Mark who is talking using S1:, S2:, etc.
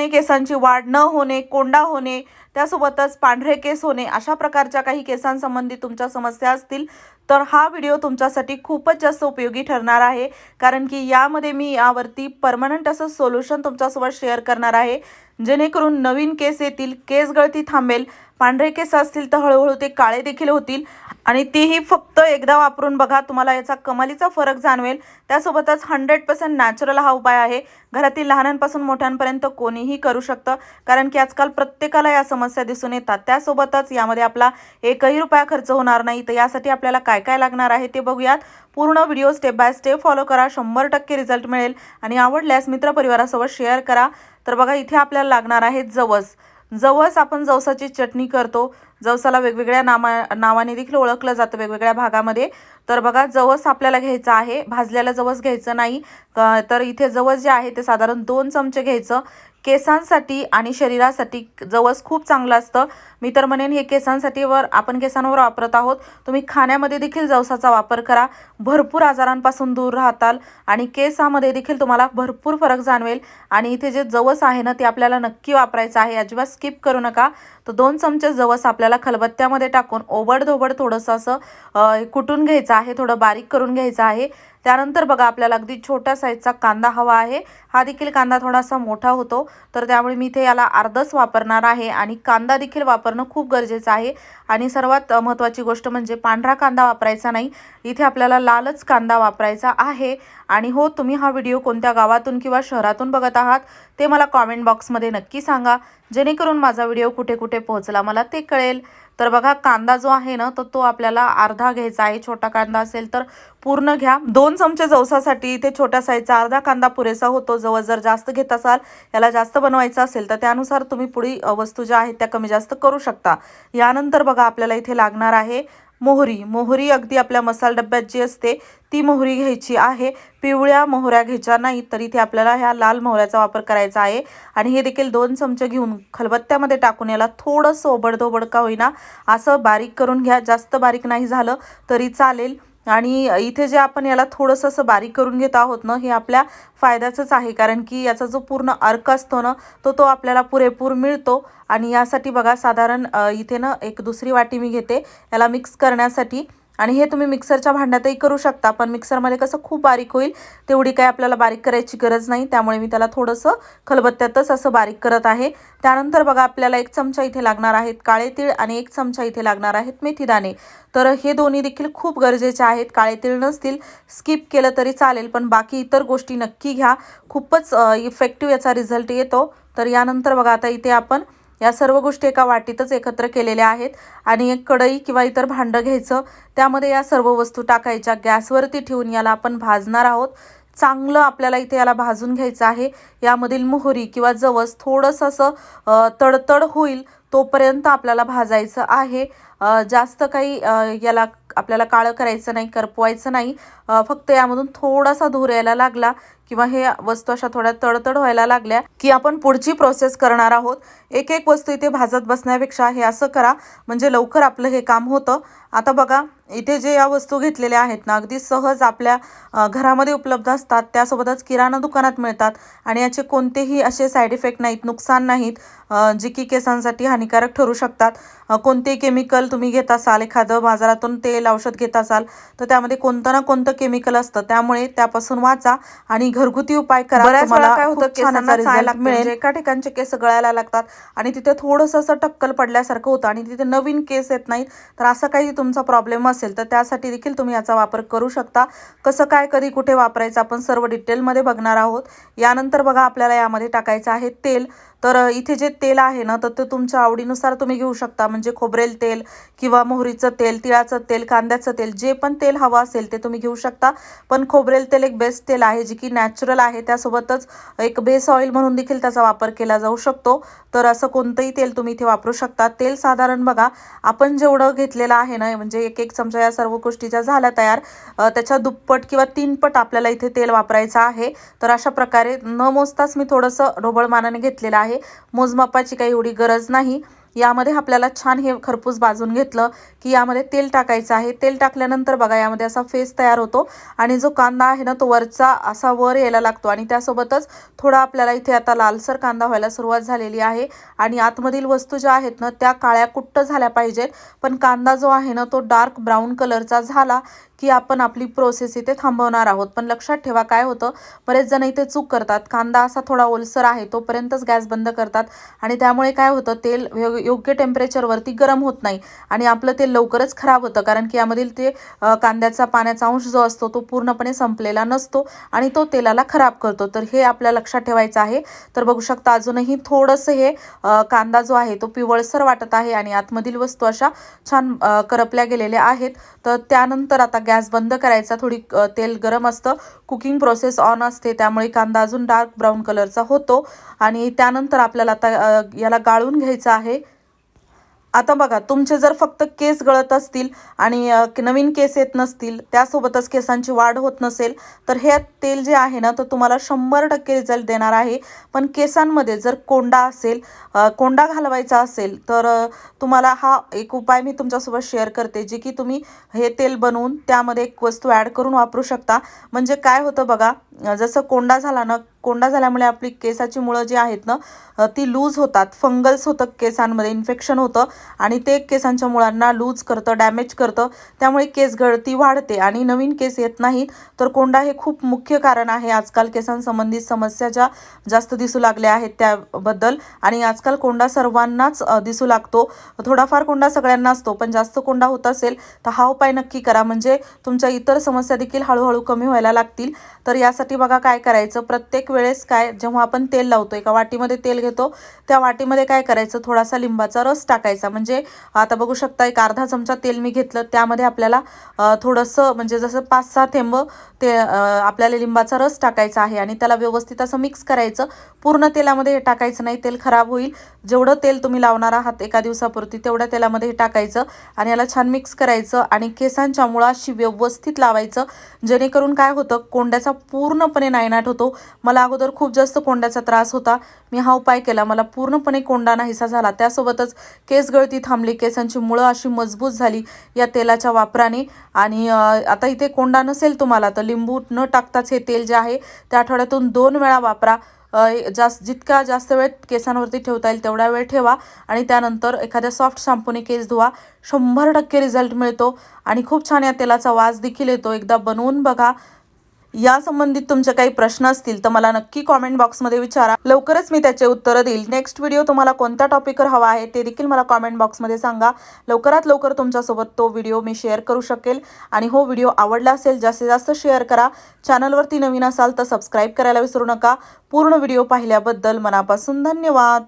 S1: दिवसाने केसांची वाढ न होणे कोंडा होणे त्यासोबतच पांढरे केस होणे अशा प्रकारच्या काही केसांसंबंधी तुमच्या समस्या असतील तर हा व्हिडिओ तुमच्यासाठी खूपच जास्त उपयोगी ठरणार आहे. कारण की यामध्ये मी यावरती परमनंट असं सोल्युशन तुमच्यासोबत शेअर करणार आहे. जेणेकरून नवीन केस येतील केस गळती थांबेल पांढरे केस असतील तर हळूहळू ते काळे देखील होतील. आणि तीही फक्त एकदा वापरून बघा तुम्हाला याचा कमालीचा फरक जाणवेल. त्यासोबतच हंड्रेड पर्सेंट नॅचरल हा उपाय आहे. घरातील लहानांपासून मोठ्यांपर्यंत कोणीही करू शकतं. कारण की आजकाल प्रत्येकाला या समस्या दिसून येतात. त्यासोबतच यामध्ये आपला एकही रुपया खर्च होणार नाही. तर यासाठी आपल्याला काय काय लागणार आहे ते बघूयात. पूर्ण video step by step follow करा. शंभर टक्के रिझल्ट मिळेल. आणि आवडल्यास मित्रपरिवारासोबत शेअर करा. तर बघा इथे आपल्याला लागणार आहे जवस. जवस आपण जवसाची चटणी करतो. जवसाला वेगवेगळ्या नामा नावाने देखील ओळखलं जातं वेगवेगळ्या भागामध्ये. तर बघा जवस आपल्याला घ्यायचं आहे. भाजलेलं जवस घ्यायचं नाही. तर इथे जवस जे आहे ते साधारण दोन चमचे घ्यायचं. केसांसाठी आणि शरीरासाठी जवस खूप चांगलं असतं. मी तर म्हणेन हे केसांसाठी वर आपण केसांवर वापरत आहोत. तुम्ही खाण्यामध्ये देखील जवसाचा वापर करा. भरपूर आजारांपासून दूर राहताल आणि केसामध्ये देखील तुम्हाला भरपूर फरक जाणवेल. आणि इथे जे जवस आहे ना ते आपल्याला नक्की वापरायचं आहे. अजिबात स्किप करू नका. तर दोन चमचे जवस आपल्याला खलबत्त्यामध्ये टाकून ओबडधोबड थोडंसं असं कुटून घ्यायचं आहे. थोडं बारीक करून घ्यायचं आहे. त्यानंतर बघा आपल्याला अगदी छोट्या साईजचा कांदा हवा आहे. हा देखील कांदा थोडासा मोठा होतो. तर त्यामुळे मी इथे याला अर्धच वापरणार आहे आणि कांदा देखील वापरणं खूप गरजेचं आहे. आणि सर्वात महत्त्वाची गोष्ट म्हणजे पांढरा कांदा वापरायचा नाही. इथे आपल्याला लालच कांदा वापरायचा आहे. आणि हो तुम्ही हा व्हिडिओ कोणत्या गावातून किंवा शहरातून बघत आहात ते मला कॉमेंट बॉक्समध्ये नक्की सांगा. जेणेकरून माझा व्हिडिओ कुठे कुठे पोहोचला मला ते कळेल. तर बघा कांदा जो आहे ना तर तो आपल्याला अर्धा घ्यायचा आहे. छोटा कांदा असेल तर पूर्ण घ्या. दोन चमचे जवसासाठी इथे छोट्या साईजचा अर्धा कांदा पुरेसा होतो. जवळ जर जास्त घेत असाल याला जास्त बनवायचं असेल तर त्यानुसार तुम्ही पुढील वस्तू ज्या आहेत त्या कमी जास्त करू शकता. यानंतर बघा आपल्याला इथे लागणार आहे मोहरी. मोहरी अगदी आपल्या मसाला डब्यात जी असते ती मोहरी घ्यायची आहे. पिवळ्या मोहऱ्या घ्यायच्या नाही तर इथे आपल्याला ह्या लाल मोहऱ्याचा वापर करायचा आहे. आणि हे देखील दोन चमचे घेऊन खलबत्त्यामध्ये टाकून याला थोडंसं ओबडधोबड का होईना असं बारीक करून घ्या. जास्त बारीक नाही झालं तरी चालेल. आणि इथे जे आपण याला थोडंसं असं बारीक करून घेत आहोत ना हे आपल्या फायद्याचंच आहे. कारण की याचा जो पूर्ण अर्क असतो ना तो तो आपल्याला पुरेपूर मिळतो. आणि यासाठी बघा साधारण इथे ना एक दुसरी वाटी मी घेते. याला मिक्स करण्यासाठी. आणि हे तुम्ही मिक्सरच्या भांड्यातही करू शकता पण मिक्सरमध्ये कसं खूप बारीक होईल तेवढी काही आपल्याला बारीक करायची गरज नाही. त्यामुळे मी त्याला थोडंसं खलबत्त्यातच असं बारीक करत आहे. त्यानंतर बघा आपल्याला एक चमचा इथे लागणार आहेत काळे तीळ आणि एक चमचा इथे लागणार आहेत मेथीदाणे तर हे दोन्ही देखील खूप गरजेचे आहेत. काळे तीळ नसतील स्किप केलं तरी चालेल पण बाकी इतर गोष्टी नक्की घ्या. खूपच इफेक्टिव्ह याचा रिझल्ट येतो. तर यानंतर बघा आता इथे आपण या सर्व गोष्टी एका वाटीतच एकत्र केलेल्या आहेत. आणि एक कढई किंवा इतर भांडं घ्यायचं त्यामध्ये या सर्व वस्तू टाकायच्या. गॅसवरती ठेवून याला आपण भाजणार आहोत. चांगलं आपल्याला इथे याला भाजून घ्यायचं आहे. यामधील मोहरी किंवा जवस थोडंसं असं तडतड होईल तोपर्यंत आपल्याला भाजायचं आहे. जास्त काही याला आपल्याला काळं करायचं नाही करपवायचं नाही. फक्त यामधून थोडासा धूर यायला लागला किंवा हे वस्तू अशा थोड्या तडतड व्हायला लागल्या की आपण पुढची प्रोसेस करणार आहोत. एक एक वस्तू इथे भाजत बसण्यापेक्षा हे असं करा. म्हणजे लवकर आपलं हे काम होतं. आता बघा इथे जे या वस्तू घेतलेल्या आहेत ना अगदी सहज आपल्या घरामध्ये उपलब्ध असतात. त्यासोबतच किराणा दुकानात मिळतात. आणि याचे कोणतेही असे साईड इफेक्ट नाहीत नुकसान नाहीत जे की केसांसाठी हानिकारक ठरू शकतात. कोणते केमिकल तुम्ही घेत असाल एखादं बाजारातून तेल औषध घेत असाल तर त्यामध्ये कोणतं ना कोणतं केमिकल असतं. त्यामुळे त्यापासून वाचा आणि घरगुती उपाय करा.
S2: बऱ्याच वेळा काय होतं, केसांना लागते.
S1: मिळेल. एका ठिकाणचे केस गळायला लागतात आणि तिथे थोडंसं असं टक्कल पडल्यासारखं होतं आणि तिथे नवीन केस येत नाहीत तर असं काही तुमचा प्रॉब्लेम असेल तर त्यासाठी देखील तुम्ही याचा वापर करू शकता. कसं काय कधी कुठे वापरायचं आपण सर्व डिटेलमध्ये बघणार आहोत. यानंतर बघा आपल्याला यामध्ये टाकायचं आहे तेल. तर इथे जे तेल आहे ना तर ते तुमच्या आवडीनुसार तुम्ही घेऊ शकता. म्हणजे खोबरेल तेल किंवा मोहरीचं तेल तिळाचं तेल कांद्याचं तेल जे पण तेल हवं असेल ते तुम्ही घेऊ शकता. पण खोबरेल तेल एक बेस्ट तेल आहे जे की नॅचरल आहे. त्यासोबतच एक बेस ऑइल म्हणून देखील त्याचा वापर केला जाऊ शकतो. तर असं कोणतंही तेल तुम्ही इथे वापरू शकता. तेल साधारण बघा आपण जेवढं घेतलेलं आहे ना म्हणजे एक एक चमचा या सर्व गोष्टी ज्या झाल्या तयार त्याच्या दुप्पट किंवा तीनपट आपल्याला इथे तेल वापरायचं आहे. तर अशा प्रकारे न मोजताच मी थोडंसं ढोबळमानाने घेतलेलं आहे. मोजमापाची काही एवढी गरज नाही. यामध्ये आपल्याला छान हे खरपूस भाजून घेतलं की यामध्ये तेल टाकायचं आहे. तेल टाकल्यानंतर बघा यामध्ये असा फेस तयार होतो आणि जो कांदा आहे ना तो वरचा असा वर यायला लागतो आणि त्यासोबतच थोडा आपल्याला इथे आता लालसर कांदा व्हायला सुरुवात झालेली आहे आणि आतमधील वस्तू ज्या आहेत ना त्या काळ्या कुट्ट झाल्या पाहिजेत. पण कांदा जो आहे ना तो डार्क ब्राऊन कलरचा झाला की आपण आपली प्रोसेस इथे थांबवणार आहोत. पण लक्षात ठेवा काय होतं बरेच जण इथे चूक करतात. कांदा असा थोडा ओलसर आहे तोपर्यंतच गॅस बंद करतात. आणि त्यामुळे काय होतं तेल योग्य टेम्परेचरवरती गरम होत नाही. आणि आपलं तेल लवकरच खराब होतं. कारण की यामधील ते कांद्याचा पाण्याचा अंश जो असतो तो पूर्णपणे संपलेला नसतो आणि तो तेलाला खराब करतो. तर हे आपल्या लक्षात ठेवायचं आहे. तर बघू शकता अजूनही थोडंसं हे कांदा जो आहे तो पिवळसर वाटत आहे. आणि आतमधील वस्तू अशा छान करपल्या गेलेल्या आहेत. तर त्यानंतर आता गॅस बंद करायचा थोडी तेल गरम असतं. कुकिंग प्रोसेस ऑन असते त्यामुळे कांदा अजून डार्क ब्राऊन कलरचा होतो. आणि त्यानंतर आपल्याला आता याला गाळून घ्यायचं आहे. आता बघा तुमचे जर फक्त केस गळत असतील आणि नवीन केस येत नसतील त्यासोबतच केसांची वाढ होत नसेल तर हे तेल जे आहे ना तर तुम्हाला शंभर टक्के रिझल्ट देणार आहे. पण केसांमध्ये जर कोंडा असेल कोंडा घालवायचा असेल तर तुम्हाला हा एक उपाय मी तुमच्यासोबत शेअर करते जे की तुम्ही हे तेल बनवून त्यामध्ये एक वस्तू ॲड करून वापरू शकता. म्हणजे काय होतं बघा जसं कोंडा झाला ना कोंडा झाल्यामुळे आपली केसाची मुळं जी आहेत ना ती लूज होतात. फंगल्स होतं केसांमध्ये इन्फेक्शन होतं आणि ते केसांच्या मुळांना लूज करतं डॅमेज करतं. त्यामुळे केस गळती वाढते आणि नवीन केस येत नाहीत. तर कोंडा हे खूप मुख्य कारण आहे. आजकाल केसांसंबंधित समस्या ज्या जास्त दिसू लागल्या आहेत त्याबद्दल आणि आजकाल कोंडा सर्वांनाच दिसू लागतो. थोडाफार कोंडा सगळ्यांना असतो पण जास्त कोंडा होत असेल तर हा उपाय नक्की करा. म्हणजे तुमच्या इतर समस्या देखील हळूहळू कमी व्हायला लागतील. तर यासाठी बघा काय करायचं. प्रत्येक वेळेस काय जेव्हा आपण तेल लावतो एका वाटीमध्ये तेल घेतो त्या वाटीमध्ये काय करायचं थोडासा लिंबाचा रस टाकायचा. म्हणजे आता बघू शकता एक अर्धा चमचा तेल मी घेतलं त्यामध्ये आपल्याला थोडंसं म्हणजे जसं पाच सहा थेंब ते आपल्याला लिंबाचा रस टाकायचा आहे आणि त्याला व्यवस्थित असं मिक्स करायचं. पूर्ण तेलामध्ये हे टाकायचं नाही तेल खराब होईल. जेवढं तेल तुम्ही लावणार आहात एका दिवसापुरती तेवढ्या तेलामध्ये हे टाकायचं आणि याला छान मिक्स करायचं आणि केसांच्या मुळाशी व्यवस्थित लावायचं. जेणेकरून काय होतं कोंड्याचा पूर्णपणे नायनाट होतो. मला अगोदर खूप जास्त कोंड्याचा त्रास होता. मी हा उपाय केला. मला पूर्णपणे कोंडा नाहीसा झाला. त्यासोबतच केस गळती थांबली. केसांची मुळं अशी मजबूत झाली या तेलाच्या वापराने. आणि आता इथे कोंडा नसेल तुम्हाला तर लिंबू न टाकताच हे तेल जे आहे ते आठवड्यातून दोन वेळा वापरा. अ, जास्त जितका जास्त वेळ केसांवरती ठेवता येईल तेवढा वेळ ठेवा. आणि त्यानंतर एखाद्या सॉफ्ट शॅम्पूने केस धुवा. शंभर टक्के रिझल्ट मिळतो. आणि खूप छान या तेलाचा वास देखील येतो. एकदा बनवून बघा. या संबंधित तुमचे काही प्रश्न असतील तर मला नक्की कॉमेंट बॉक्समध्ये विचारा. लवकरच मी त्याचे उत्तरं देईल. नेक्स्ट व्हिडिओ तुम्हाला कोणत्या टॉपिकवर हवा आहे ते देखील मला कॉमेंट बॉक्समध्ये सांगा. लवकरात लवकर तुमच्यासोबत तो व्हिडिओ मी शेअर करू शकेल. आणि हो व्हिडिओ आवडला असेल जास्तीत जास्त शेअर करा. चॅनलवरती नवीन असाल तर सबस्क्राईब करायला विसरू नका. पूर्ण व्हिडिओ पाहिल्याबद्दल मनापासून धन्यवाद.